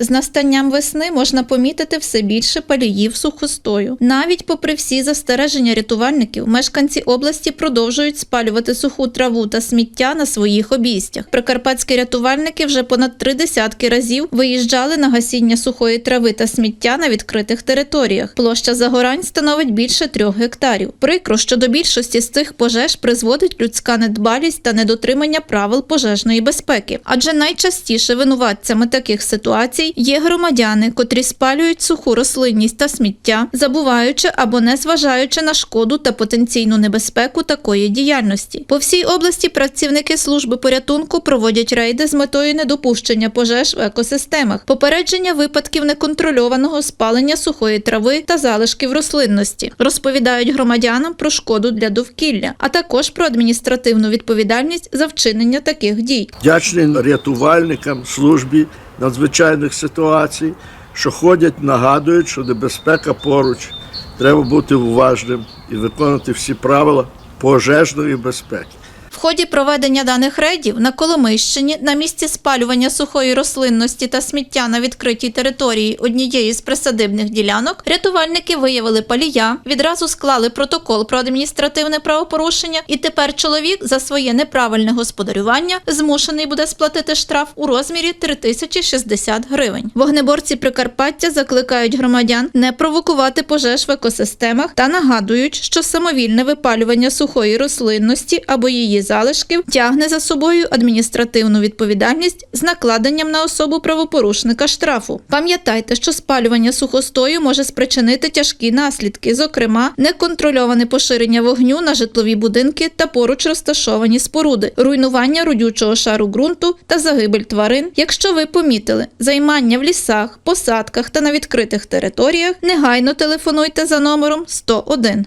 З настанням весни можна помітити все більше паліїв сухостою. Навіть попри всі застереження рятувальників, мешканці області продовжують спалювати суху траву та сміття на своїх обійстях. Прикарпатські рятувальники вже понад три десятки разів виїжджали на гасіння сухої трави та сміття на відкритих територіях. Площа загорань становить більше трьох гектарів. Прикро, що до більшості з цих пожеж призводить людська недбалість та недотримання правил пожежної безпеки, адже найчастіше винуватцями таких ситуацій є громадяни, котрі спалюють суху рослинність та сміття, забуваючи або не зважаючи на шкоду та потенційну небезпеку такої діяльності. По всій області працівники служби порятунку проводять рейди з метою недопущення пожеж в екосистемах, попередження випадків неконтрольованого спалення сухої трави та залишків рослинності, розповідають громадянам про шкоду для довкілля, а також про адміністративну відповідальність за вчинення таких дій. Вдячний рятувальникам службі надзвичайних ситуацій, що ходять, нагадують, що небезпека поруч. Треба бути уважним і виконувати всі правила пожежної безпеки. В ході проведення даних рейдів на Коломийщині на місці спалювання сухої рослинності та сміття на відкритій території однієї з присадибних ділянок рятувальники виявили палія, відразу склали протокол про адміністративне правопорушення, і тепер чоловік за своє неправильне господарювання змушений буде сплатити штраф у розмірі 3060 гривень. Вогнеборці Прикарпаття закликають громадян не провокувати пожеж в екосистемах та нагадують, що самовільне випалювання сухої рослинності або її залишків тягне за собою адміністративну відповідальність з накладенням на особу правопорушника штрафу. Пам'ятайте, що спалювання сухостою може спричинити тяжкі наслідки, зокрема, неконтрольоване поширення вогню на житлові будинки та поруч розташовані споруди, руйнування родючого шару ґрунту та загибель тварин. Якщо ви помітили займання в лісах, посадках та на відкритих територіях, негайно телефонуйте за номером 101.